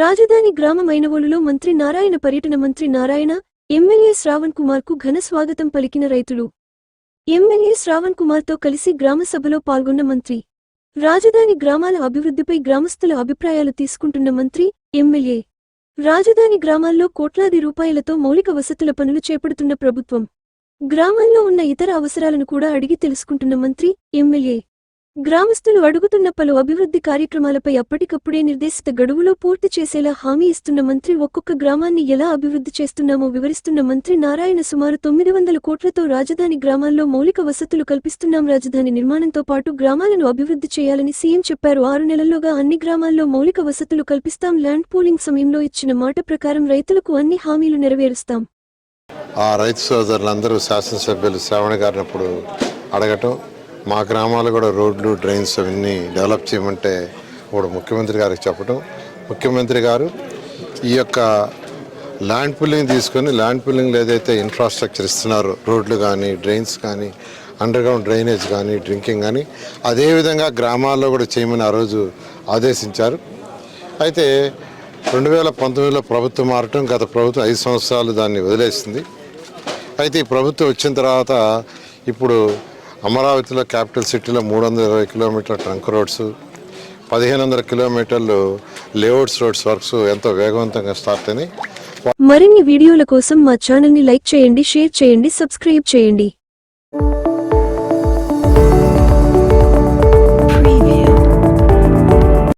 రాజధాని గ్రామమైన ఒలులో మంత్రి నారాయణ పర్యటన మంత్రి నారాయణ ఎమ్మెల్యే శ్రావణ్ కుమార్కు ఘన స్వాగతం పలికిన రైతులు. ఎమ్మెల్యే శ్రావణ్ కుమార్తో కలిసి గ్రామ సభలో పాల్గొన్న మంత్రి. రాజధాని గ్రామాల అభివృద్ధిపై గ్రామస్తుల అభిప్రాయాలు తీసుకుంటున్న మంత్రి ఎమ్మెల్యే. రాజధాని గ్రామాల్లో కోట్లాది రూపాయలతో మౌలిక వసతుల పనులు చేపడుతున్న ప్రభుత్వం. గ్రామాల్లో ఉన్న ఇతర అవసరాలను కూడా అడిగి తెలుసుకుంటున్న మంత్రి ఎమ్మెల్యే. గ్రామస్తులు అడుగుతున్న పలు అభివృద్ధి కార్యక్రమాలపై అప్పటికప్పుడే నిర్దేశిత గడువులో పూర్తి చేసేలా హామీ ఇస్తున్న మంత్రి ఒక్కొక్క గ్రామాన్ని ఎలా అభివృద్ధి చేస్తున్నామో వివరిస్తున్న మంత్రి నారాయణ సుమారు తొమ్మిది వందల కోట్లతో రాజధాని గ్రామాల్లో మౌలిక వసతులు కల్పిస్తున్నాం. రాజధాని నిర్మాణంతో పాటు గ్రామాలను అభివృద్ధి చేయాలని సీఎం చెప్పారు. ఆరు నెలల్లోగా అన్ని గ్రామాల్లో మౌలిక వసతులు కల్పిస్తాం. ల్యాండ్ పూలింగ్ సమయంలో ఇచ్చిన మాట ప్రకారం రైతులకు అన్ని హామీలు నెరవేరుస్తాం. ఆ రైతు సోదరులందరూ శాసనసభ్యులు శ్రావణ గారినప్పుడు అడగటం మా గ్రామాలు కూడా రోడ్లు డ్రైన్స్ అవన్నీ డెవలప్ చేయమంటే ఇప్పుడు ముఖ్యమంత్రి గారికి చెప్పటం. ముఖ్యమంత్రి గారు ఈ యొక్క ల్యాండ్ పుల్లింగ్ తీసుకొని ల్యాండ్ పుల్లింగ్లో ఏదైతే ఇన్ఫ్రాస్ట్రక్చర్ ఇస్తున్నారో రోడ్లు కానీ డ్రైన్స్ కానీ అండర్ గ్రౌండ్ డ్రైనేజ్ కానీ డ్రింకింగ్ కానీ అదేవిధంగా గ్రామాల్లో కూడా చేయమని ఆ రోజు ఆదేశించారు. అయితే రెండు వేల పంతొమ్మిదిలో ప్రభుత్వం మారటం గత ప్రభుత్వం ఐదు సంవత్సరాలు దాన్ని వదిలేసింది. అయితే ఈ ప్రభుత్వం వచ్చిన తర్వాత ఇప్పుడు అమరావతిలో క్యాపిటల్ సిటీలో మూడు వందల ఇరవై కిలోమీటర్ల ట్రంక్ రోడ్స్ పదిహేను వందల కిలోమీటర్లు లేఅవుట్స్ రోడ్స్ వర్క్స్ ఎంతో వేగవంతంగా స్టార్ట్ అయినాయి. మరిన్ని వీడియోల కోసం మా ఛానల్ని లైక్ చేయండి షేర్ చేయండి సబ్స్క్రైబ్ చేయండి.